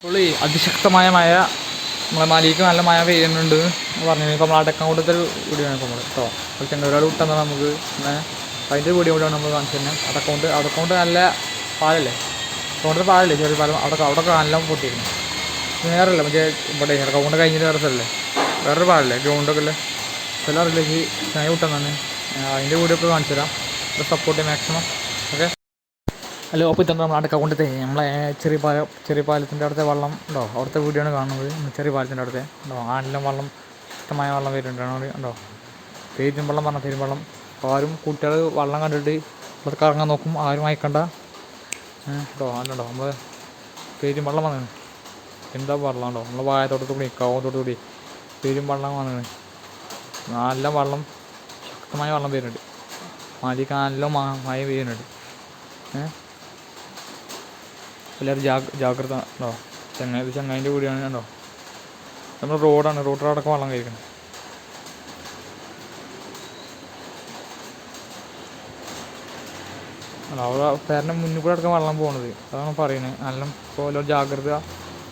ഇപ്പോൾ അതിശക്തമായ മഴ. നമ്മളെ മലയ്ക്ക് നല്ല മഴ പെയ്യുന്നുണ്ട് പറഞ്ഞു. ഇപ്പോൾ നമ്മൾ അടക്കം കൊടുത്ത ഒരു വീഡിയോ ആണ് നമ്മൾ കേട്ടോ അപ്പോൾ ചെങ്ങന്നൂരാട് വിട്ടെന്നാൽ നമുക്ക് പിന്നെ അതിന്റെ വീഡിയോ കൂടെയാണ് നമ്മൾ കാണിച്ചു തന്നെ അടക്കൗണ്ട് അടക്കൗണ്ട് നല്ല പാലല്ലേ? അക്കൗണ്ടിൽ പാലല്ലേ? ചെറിയ പാലം. അവിടെ അവിടെ നല്ല പൊട്ടിയിരുന്നു. നേരല്ല മറ്റേ ഇവിടെ അടക്കൗണ്ട് കഴിഞ്ഞിട്ട് വേറെ സ്ഥലമല്ലേ വേറൊരു പാലല്ലേ? ഗ്രൗണ്ടൊക്കെ അല്ലേ സ്ഥലം അറിയില്ലെങ്കിൽ ഞാൻ വിട്ടെന്നാണ് അതിന്റെ വീഡിയോ ഒക്കെ കാണിച്ചു തരാം. സപ്പോർട്ട് മാക്സിമം ഓക്കെ ഹലോ അപ്പോൾ ഇതാണ് നമ്മൾ അടക്ക കൊണ്ടത്തെ. നമ്മളെ ചെറിയ പാല ചെറിയ പാലത്തിന്റെ അടുത്തെ വെള്ളം ഉണ്ടോ? അവിടുത്തെ വീഡിയോ ആണ് കാണുന്നത്. ചെറിയ പാലത്തിന്റെ അടുത്തെ. ഉണ്ടോ? ആണിലും വെള്ളം ഇഷ്ടമായ വെള്ളം വരുന്നുണ്ട്. ഉണ്ടോ? പേരും വെള്ളം പറഞ്ഞ പേരും വെള്ളം. ആരും കുട്ടികൾ വെള്ളം കണ്ടിട്ട് ഇവിടത്തേക്ക് ഇറങ്ങാൻ നോക്കും. ആരും അയക്കണ്ട കേട്ടോ അല്ലണ്ടോ നമ്മൾ പേരും വെള്ളം വന്നു എന്താ വെള്ളം ഉണ്ടോ? നമ്മൾ വായത്തോട്ടത്ത് കൂടി കാവത്തോട്ട് കൂടി പേരും വെള്ളം വന്നു നല്ല വെള്ളം ശക്തമായ വെള്ളം വരുന്നുണ്ട്. മതിക്ക് നല്ല മഴ പെയ്യുന്നുണ്ട്. ഏഹ് എല്ലാവരും ജാഗ്രത ഉണ്ടോ? ചെങ്ങായി ഇത് ചെങ്ങായിന്റെ കൂടിയാണ് കണ്ടോ? നമ്മൾ റോഡാണ്. റോഡിലടക്കം വെള്ളം കഴിക്കണം. അവിടെ പേരന്റെ മുന്നിൽ കൂടെ അടക്കം വെള്ളം പോകണത് അതാണ് പറയുന്നത് നല്ല പോലെ ജാഗ്രത.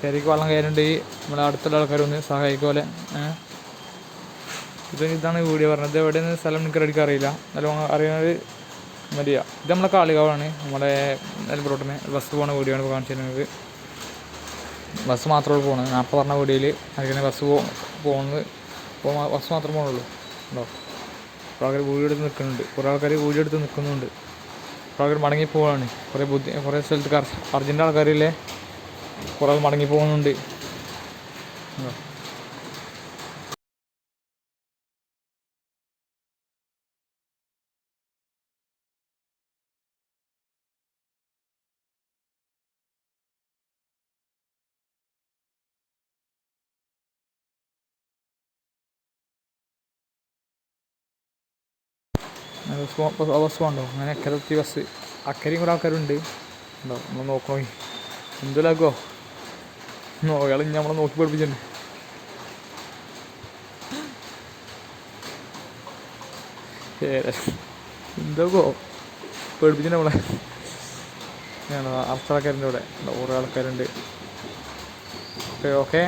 പേരേക്ക് വെള്ളം കയറുന്നുണ്ടെങ്കിൽ നമ്മളെ അടുത്തുള്ള ആൾക്കാരൊന്ന് സഹായിക്കുമല്ലേ ഇത് ഇതാണ് വീഡിയോ പറഞ്ഞത്. എവിടെയെന്ന് സ്ഥലം എനിക്ക് അറിയില്ല. നല്ലോണം അറിയുന്നത് മതിയാ. ഇത് നമ്മളെ കാളികാവാണ്. നമ്മുടെ നെൽബ്രോട്ടിന് ബസ് പോകുന്ന വീഡിയോ ആണ് കാണിച്ചിരുന്നത്. ബസ് മാത്രമേ പോകുന്നത് ഞാൻ പറഞ്ഞ വീഡിയോയിൽ അതിന് ബസ് പോകുന്നത് ഇപ്പോൾ ബസ് മാത്രമേ പോകുന്നുള്ളൂ ഉണ്ടോ? കുറേ ആൾക്കാർ വീഡിയോ എടുത്ത് നിൽക്കുന്നുണ്ട് കുറേ ആൾക്കാർ വീഡിയോ എടുത്ത് നിൽക്കുന്നുണ്ട് കുറേ ആൾക്കാർ മടങ്ങി പോവാണ്. കുറേ ബുദ്ധി കുറേ സ്ഥലത്ത് അർജന്റ് ആൾക്കാരില്ലേ? കുറേ മടങ്ങി പോകുന്നുണ്ട് ഉണ്ടോ? ബസ് പോകണ്ടോ അങ്ങനെ അക്കരത്തി ബസ് അക്കരയും കുറേ ആൾക്കാരുണ്ട്. ഉണ്ടോ? നമ്മൾ നോക്കണോ എന്തിലാക്കോ അയാൾ നമ്മളെ നോക്കി പഠിപ്പിച്ചിട്ടുണ്ട്. എന്തൊക്കോ പേടിപ്പിച്ചിട്ട് നമ്മളെ. അർച്ച ആൾക്കാരുണ്ട് ഇവിടെ. കുറേ ആൾക്കാരുണ്ട്. Okay okay.